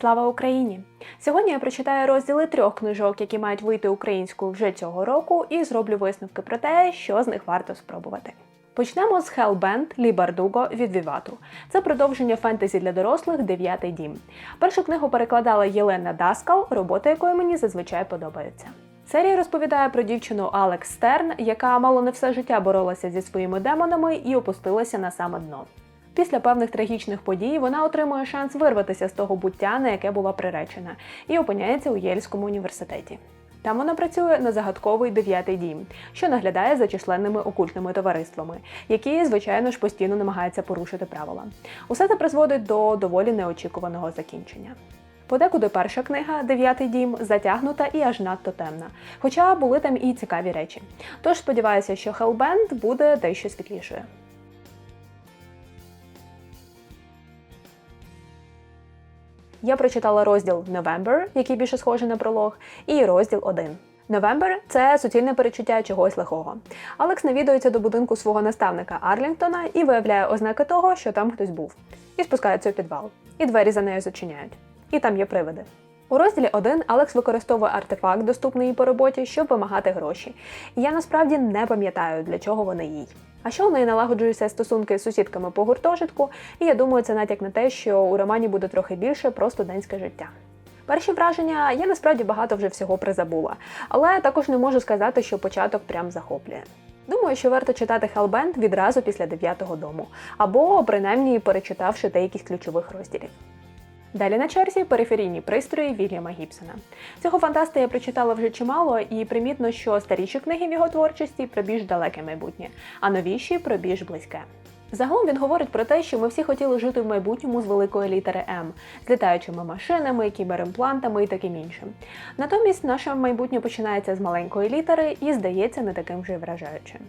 Слава Україні! Сьогодні я прочитаю розділи трьох книжок, які мають вийти українською вже цього року, і зроблю висновки про те, що з них варто спробувати. Почнемо з Hellbent Лі Бардуго від Вівату. Це продовження фентезі для дорослих Дев'ятий дім. Першу книгу перекладала Єлена Даскал, робота якої мені зазвичай подобається. Серія розповідає про дівчину Алекс Стерн, яка мало не все життя боролася зі своїми демонами і опустилася на саме дно. Після певних трагічних подій вона отримує шанс вирватися з того буття, на яке була приречена, і опиняється у Єльському університеті. Там вона працює на загадковий дев'ятий дім, що наглядає за численними окультними товариствами, які, звичайно ж, постійно намагаються порушити правила. Усе це призводить до доволі неочікуваного закінчення. Подекуди перша книга Дев'ятий дім затягнута і аж надто темна, хоча були там і цікаві речі. Тож сподіваюся, що Hellbent буде дещо світлішою. Я прочитала розділ November, який більше схожий на пролог, і розділ 1. November – це суцільне перечуття чогось лихого. Алекс навідується до будинку свого наставника Арлінгтона і виявляє ознаки того, що там хтось був, і спускається у підвал. І двері за нею зачиняють. І там є привиди. У розділі 1 Алекс використовує артефакт, доступний їй по роботі, щоб вимагати гроші. І я насправді не пам'ятаю, для чого вони їй. А що у неї налагоджуються стосунки з сусідками по гуртожитку, і я думаю, це натяк на те, що у романі буде трохи більше про студентське життя. Перші враження я насправді багато вже всього призабула, але також не можу сказати, що початок прям захоплює. Думаю, що варто читати Hellbent відразу після дев'ятого дому, або принаймні перечитавши деякі ключових розділів. Далі на черзі периферійні пристрої Вільяма Гібсона. Цього фантаста я прочитала вже чимало, і примітно, що старіші книги в його творчості про більш далеке майбутнє, а новіші про більш близьке. Загалом він говорить про те, що ми всі хотіли жити в майбутньому з великої літери М, з літаючими машинами, кіберимплантами і таким іншим. Натомість наше майбутнє починається з маленької літери і здається не таким вже вражаючим.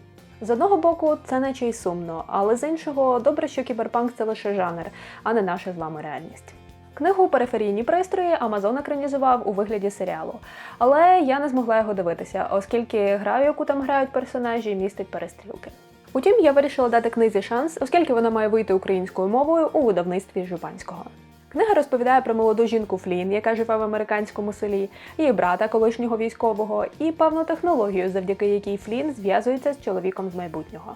З одного боку, це наче й сумно, але з іншого, добре, що кіберпанк це лише жанр, а не наша з вами реальність. Книгу Периферійні пристрої Амазон екранізував у вигляді серіалу, але я не змогла його дивитися, оскільки граю, яку там грають персонажі, містить перестрілки. Утім, я вирішила дати книзі шанс, оскільки вона має вийти українською мовою у видавництві Жупанського. Книга розповідає про молоду жінку Флін, яка живе в американському селі, її брата, колишнього військового, і певну технологію, завдяки якій Флін зв'язується з чоловіком з майбутнього.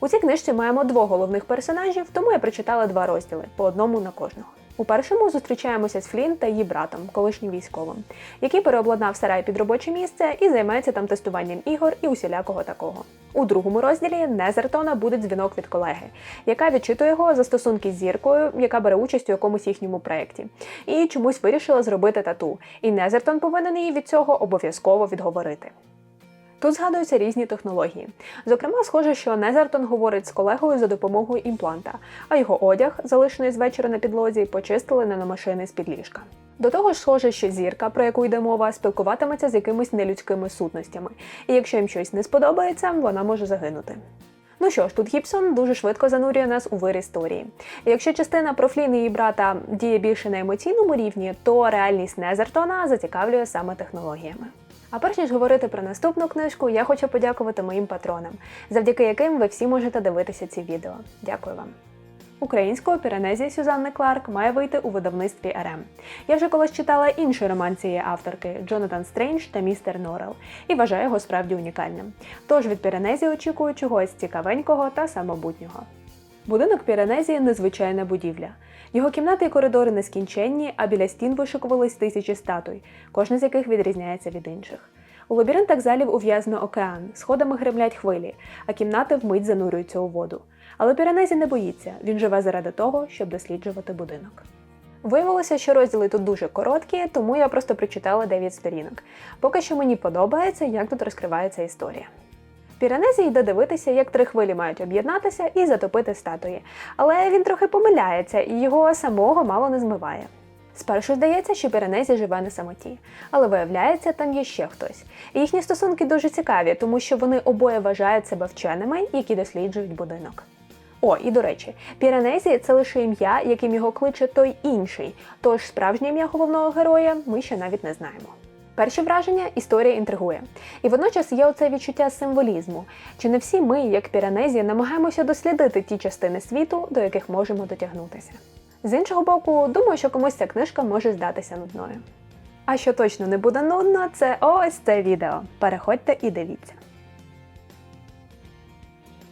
У цій книжці маємо двох головних персонажів, тому я прочитала два розділи по одному на кожного. У першому зустрічаємося з Флін та її братом, колишнім військовим, який переобладнав сарай під робоче місце і займається там тестуванням ігор і усілякого такого. У другому розділі Незертона буде дзвінок від колеги, яка відчитує його за стосунки з зіркою, яка бере участь у якомусь їхньому проєкті, і чомусь вирішила зробити тату. І Незертон повинен її від цього обов'язково відговорити. Тут згадуються різні технології. Зокрема, схоже, що Незертон говорить з колегою за допомогою імпланта, а його одяг, залишений з вечора на підлозі, почистили наномашини з під ліжка. До того ж, схоже, що зірка, про яку йде мова, спілкуватиметься з якимись нелюдськими сутностями, і якщо їм щось не сподобається, вона може загинути. Ну що ж, тут Гібсон дуже швидко занурює нас у вир історії. Якщо частина про Флін і її брата діє більше на емоційному рівні, то реальність Незертона зацікавлює саме технологіями. А перш ніж говорити про наступну книжку, я хочу подякувати моїм патронам, завдяки яким ви всі можете дивитися ці відео. Дякую вам. Українською Піранезія Сюзанни Кларк має вийти у видавництві РМ. Я вже колись читала інший роман цієї авторки Джонатан Стрендж та містер Норел і вважаю його справді унікальним. Тож від Піранезії очікую чогось цікавенького та самобутнього. Будинок Піранезії незвичайна будівля. Його кімнати і коридори нескінченні, а біля стін вишикувались тисячі статуй, кожна з яких відрізняється від інших. У лабіринтах залів ув'язано океан, сходами гремлять хвилі, а кімнати вмить занурюються у воду. Але Піранезі не боїться, він живе заради того, щоб досліджувати будинок. Виявилося, що розділи тут дуже короткі, тому я просто прочитала 9 сторінок. Поки що мені подобається, як тут розкривається історія. Піранезі йде дивитися, як три хвилі мають об'єднатися і затопити статуї. Але він трохи помиляється і його самого мало не змиває. Спершу здається, що Піранезі живе на самоті, але виявляється, там є ще хтось. І їхні стосунки дуже цікаві, тому що вони обоє вважають себе вченими, які досліджують будинок. О, і до речі, Піранезі це лише ім'я, яким його кличе той інший. Тож справжнє ім'я головного героя ми ще навіть не знаємо. Перші враження історія інтригує. І водночас є оце відчуття символізму. Чи не всі ми, як Піранезі, намагаємося дослідити ті частини світу, до яких можемо дотягнутися? З іншого боку, думаю, що комусь ця книжка може здатися нудною. А що точно не буде нудно, це ось це відео. Переходьте і дивіться.